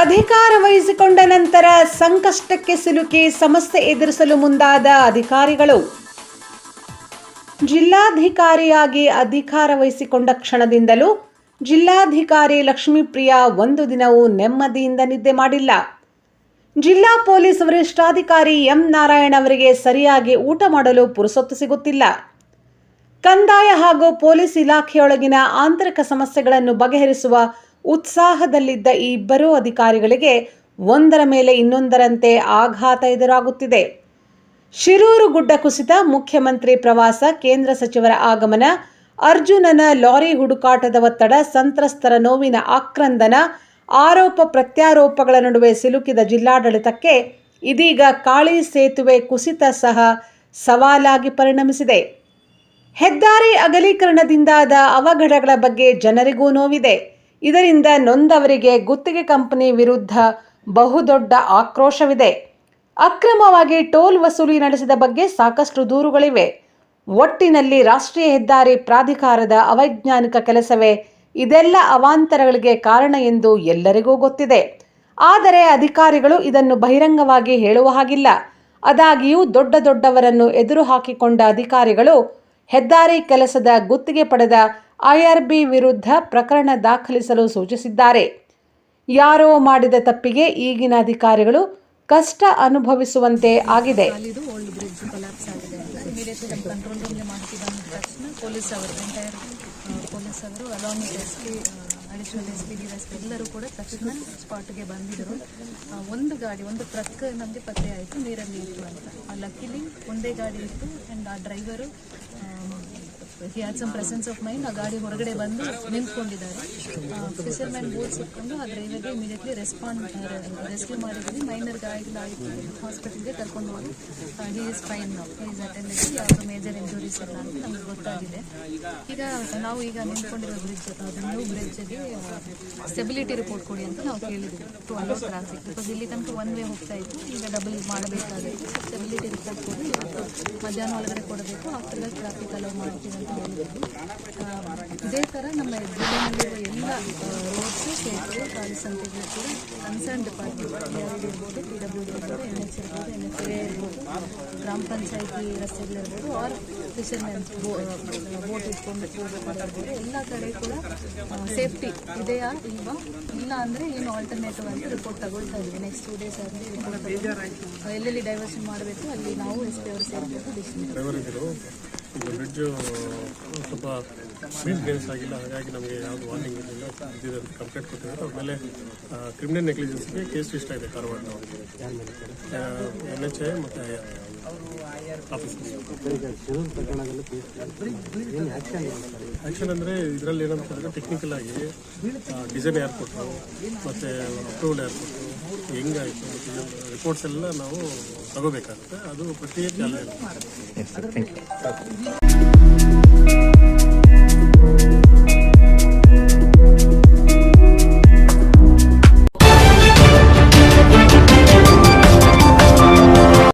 ಅಧಿಕಾರ ವಹಿಸಿಕೊಂಡ ನಂತರ ಸಂಕಷ್ಟಕ್ಕೆ ಸಿಲುಕಿ ಸಮಸ್ಯೆ ಎದುರಿಸಲು ಮುಂದಾದ ಅಧಿಕಾರಿಗಳು. ಜಿಲ್ಲಾಧಿಕಾರಿಯಾಗಿ ಅಧಿಕಾರ ವಹಿಸಿಕೊಂಡ ಕ್ಷಣದಿಂದಲೂ ಜಿಲ್ಲಾಧಿಕಾರಿ ಲಕ್ಷ್ಮೀಪ್ರಿಯಾ ಒಂದು ದಿನವೂ ನೆಮ್ಮದಿಯಿಂದ ನಿದ್ದೆ ಮಾಡಿಲ್ಲ. ಜಿಲ್ಲಾ ಪೊಲೀಸ್ ವರಿಷ್ಠಾಧಿಕಾರಿ ಎಂ ನಾರಾಯಣ್ ಅವರಿಗೆ ಸರಿಯಾಗಿ ಊಟ ಮಾಡಲು ಪುರುಸೊತ್ತು ಸಿಗುತ್ತಿಲ್ಲ. ಕಂದಾಯ ಹಾಗೂ ಪೊಲೀಸ್ ಇಲಾಖೆಯೊಳಗಿನ ಆಂತರಿಕ ಸಮಸ್ಯೆಗಳನ್ನು ಬಗೆಹರಿಸುವ ಉತ್ಸಾಹದಲ್ಲಿದ್ದ ಈ ಇಬ್ಬರೂ ಅಧಿಕಾರಿಗಳಿಗೆ ಒಂದರ ಮೇಲೆ ಇನ್ನೊಂದರಂತೆ ಆಘಾತ ಎದುರಾಗುತ್ತಿದೆ. ಶಿರೂರು ಗುಡ್ಡ ಕುಸಿತ ಮುಖ್ಯಮಂತ್ರಿ ಪ್ರವಾಸ, ಕೇಂದ್ರ ಸಚಿವರ ಆಗಮನ, ಅರ್ಜುನನ ಲಾರಿ ಹುಡುಕಾಟದ ಒತ್ತಡ, ಸಂತ್ರಸ್ತರ ನೋವಿನ ಆಕ್ರಂದನ, ಆರೋಪ ಪ್ರತ್ಯಾರೋಪಗಳ ನಡುವೆ ಸಿಲುಕಿದ ಜಿಲ್ಲಾಡಳಿತಕ್ಕೆ ಇದೀಗ ಕಾಳಿ ಸೇತುವೆ ಕುಸಿತ ಸಹ ಸವಾಲಾಗಿ ಪರಿಣಮಿಸಿದೆ. ಹೆದ್ದಾರಿ ಅಗಲೀಕರಣದಿಂದಾದ ಅವಘಡಗಳ ಬಗ್ಗೆ ಜನರಿಗೂ ನೋವಿದೆ. ಇದರಿಂದ ನೊಂದವರಿಗೆ ಗುತ್ತಿಗೆ ಕಂಪನಿ ವಿರುದ್ಧ ಬಹುದೊಡ್ಡ ಆಕ್ರೋಶವಿದೆ. ಅಕ್ರಮವಾಗಿ ಟೋಲ್ ವಸೂಲಿ ನಡೆಸಿದ ಬಗ್ಗೆ ಸಾಕಷ್ಟು ದೂರುಗಳಿವೆ. ಒಟ್ಟಿನಲ್ಲಿ ರಾಷ್ಟ್ರೀಯ ಹೆದ್ದಾರಿ ಪ್ರಾಧಿಕಾರದ ಅವೈಜ್ಞಾನಿಕ ಕೆಲಸವೇ ಇದೆಲ್ಲ ಅವಾಂತರಗಳಿಗೆ ಕಾರಣ ಎಂದು ಎಲ್ಲರಿಗೂ ಗೊತ್ತಿದೆ. ಆದರೆ ಅಧಿಕಾರಿಗಳು ಇದನ್ನು ಬಹಿರಂಗವಾಗಿ ಹೇಳುವ ಹಾಗಿಲ್ಲ. ಅದಾಗಿಯೂ ದೊಡ್ಡ ದೊಡ್ಡವರನ್ನು ಎದುರು ಹಾಕಿಕೊಂಡ ಅಧಿಕಾರಿಗಳು ಹೆದ್ದಾರಿ ಕೆಲಸದ ಗುತ್ತಿಗೆ ಪಡೆದ ಐಆರ್ಬಿ ವಿರುದ್ಧ ಪ್ರಕರಣ ದಾಖಲಿಸಲು ಸೂಚಿಸಿದ್ದಾರೆ. ಯಾರೋ ಮಾಡಿದ ತಪ್ಪಿಗೆ ಈಗಿನ ಅಧಿಕಾರಿಗಳು ಕಷ್ಟ ಅನುಭವಿಸುವಂತೆ ಆಗಿದೆ. Additional S P D S P ಎಲ್ಲರೂ ಕೂಡ ತಕ್ಷಣ ಸ್ಪಾಟ್ಗೆ ಬಂದಿದ್ದರು ಒಂದು ಗಾಡಿ, ಒಂದು ಟ್ರಕ್ ನಮಗೆ ಪತ್ತೆ ಆಯಿತು, ನೀರಲ್ಲಿ ಇತ್ತು ಅಂತ. ಲಕ್ಕಿಲಿ ಒಂದೇ ಗಾಡಿ ಇತ್ತು ಆ್ಯಂಡ್ ಆ driver he had presence of mind ಆ ಗಾಡಿ ಹೊರಗಡೆ ಬಂದು ನಿಂತ್ಕೊಂಡಿದ್ದಾರೆ. ಫಿಸರ್ಮ್ಯಾನ್ ಬೋಟ್ ಸಿಕ್ಕೊಂಡು ಆ ಡ್ರೈವರ್ಗೆ ಇಮಿಡಿಯೇಟ್ಲಿ ರೆಸ್ಪಾಂಡ್ ರೆಸ್ಕ್ಯೂ ಮಾಡಿದ್ವಿ ಮೈನರ್ ಗಾಯಗಳಾಯಿತು ಹಾಸ್ಪಿಟಲ್ಗೆ ಕರ್ಕೊಂಡು ಹೋಗಿ ಹಿ ಈಸ್ ಫೈನ್ ನಾವು ಹಿ ಈಸ್ ಅಟೆಂಡೆಡ್ ಯಾವುದು ಮೇಜರ್ ಇಂಜುರೀಸ್ ಇಲ್ಲ ಅಂತ ನಮ್ಗೆ ಗೊತ್ತಾಗಿದೆ. ಈಗ ನಾವು ಈಗ ನಿಂತ್ಕೊಂಡಿರೋ ಬ್ರಿಡ್ಜ್ ಅದು ನ್ಯೂ ಬ್ರಿಡ್ಜ್ಗೆ ಸ್ಟೆಬಿಲಿಟಿ ರಿಪೋರ್ಟ್ ಕೊಡಿ ಅಂತ ನಾವು ಕೇಳಿದ್ವಿ ಟು ಅಲೋ ಟ್ರಾಫಿಕ್ ಬಿಕಾಸ್ ಇಲ್ಲಿ ತನಕ ಒನ್ ವೇ ಹೋಗ್ತಾ ಇತ್ತು. ಈಗ ಡಬಲ್ ಮಾಡಬೇಕಾಗಿತ್ತು ಸ್ಟೆಬಿಲಿಟಿ ರಿಪೋರ್ಟ್ ಕೊಡಿ ಇವತ್ತು ಮಧ್ಯಾಹ್ನ ಒಳಗಡೆ ಕೊಡಬೇಕು. ಆಫ್ಟರ್ ಟ್ರಾಫಿಕ್ ಅಲೋ ಮಾಡ್ತೀವಿ ಅಂತ ಹೇಳಿದ್ರು. ಇದೇ ಥರ ನಮ್ಮ ಜಿಲ್ಲೆಯಲ್ಲಿರುವ ಎಲ್ಲ ರೋಡ್ಸು ಸೇತುವೆ ಖಾಲಿ ಸಂತೆಗಳು ಕೂಡ ಕನ್ಸರ್ನ್ ಡಿಪಾರ್ಟ್ಮೆಂಟ್ ಇರ್ಬೋದು ಪಿ ಡಬ್ಲ್ಯೂ ಡಿ ಇರ್ಬೋದು ಎನ್ ಎಚ್ ಇರ್ಬೋದು ಎನ್ ಗ್ರಾಮ ಪಂಚಾಯತಿ ರಸ್ತೆಗಳಿರ್ಬೋದು ಆರ್ ಫಿಶರ್ಮೆನ್ ಬೋಟ್ ಇಟ್ಕೊಂಡು ಹೋಗಬೇಕಾಗಿರ್ಬೋದು ಎಲ್ಲ ಕಡೆ ಕೂಡ ಸೇಫ್ಟಿ ಇದೆಯಾ ಇಲ್ವಾ? ಇಲ್ಲ ಅಂದರೆ ಏನು ಆಲ್ಟರ್ನೇಟಿವ್ ಅಂತ ರಿಪೋರ್ಟ್ ತಗೊಳ್ತಾ ಇದ್ದೀವಿ. ನೆಕ್ಸ್ಟ್ ಟೂ ಡೇಸ್ ಆದರೆ ಎಲ್ಲೆಲ್ಲಿ ಡೈವರ್ಷನ್ ಮಾಡಬೇಕು ಅಲ್ಲಿ ನಾವು ಎಸ್ ಪಿ ಅವರು ಸೇರಬೇಕು ಡಿಸಿಷನ್ ಬ್ರಿಡ್ಜು ಸ್ವಲ್ಪ ಮೇಂಟೆನೆನ್ಸ್ ಆಗಿಲ್ಲ. ಹಾಗಾಗಿ ನಮಗೆ ಯಾವುದು ವಾರ್ನಿಂಗ್ ಇರಲಿಲ್ಲ. ಇದಿದೆ ಅಂತ ಕಂಪ್ಲೇಂಟ್ ಕೊಟ್ಟಿದ್ದಾರೆ. ಅವ್ರ ಮೇಲೆ ಕ್ರಿಮಿನಲ್ ನೆಗ್ಲಿಜೆನ್ಸ್ಗೆ ಕೇಸ್ ಇಷ್ಟ ಇದೆ ಕಾರವಾರ ಎನ್ ಎಚ್ ಐ ಮತ್ತು ಆ್ಯಕ್ಷನ್ ಅಂದರೆ ಇದರಲ್ಲಿ ಏನಂತ ಹೇಳಿದ್ರೆ ಟೆಕ್ನಿಕಲ್ ಆಗಿ ಡಿಸೈನ್ ಯಾರು ಕೊಟ್ಟರು ಮತ್ತು ಅಪ್ರೂವಲ್ ಯಾರು ಕೊಟ್ಟರು ಹೆಂಗಾಯಿತು ರಿಪೋರ್ಟ್ಸ್ ಎಲ್ಲ ನಾವು ತಗೋಬೇಕಾಗುತ್ತೆ. ಅದು ಪ್ರತಿಯೇ ಚಾಲನೆ うん。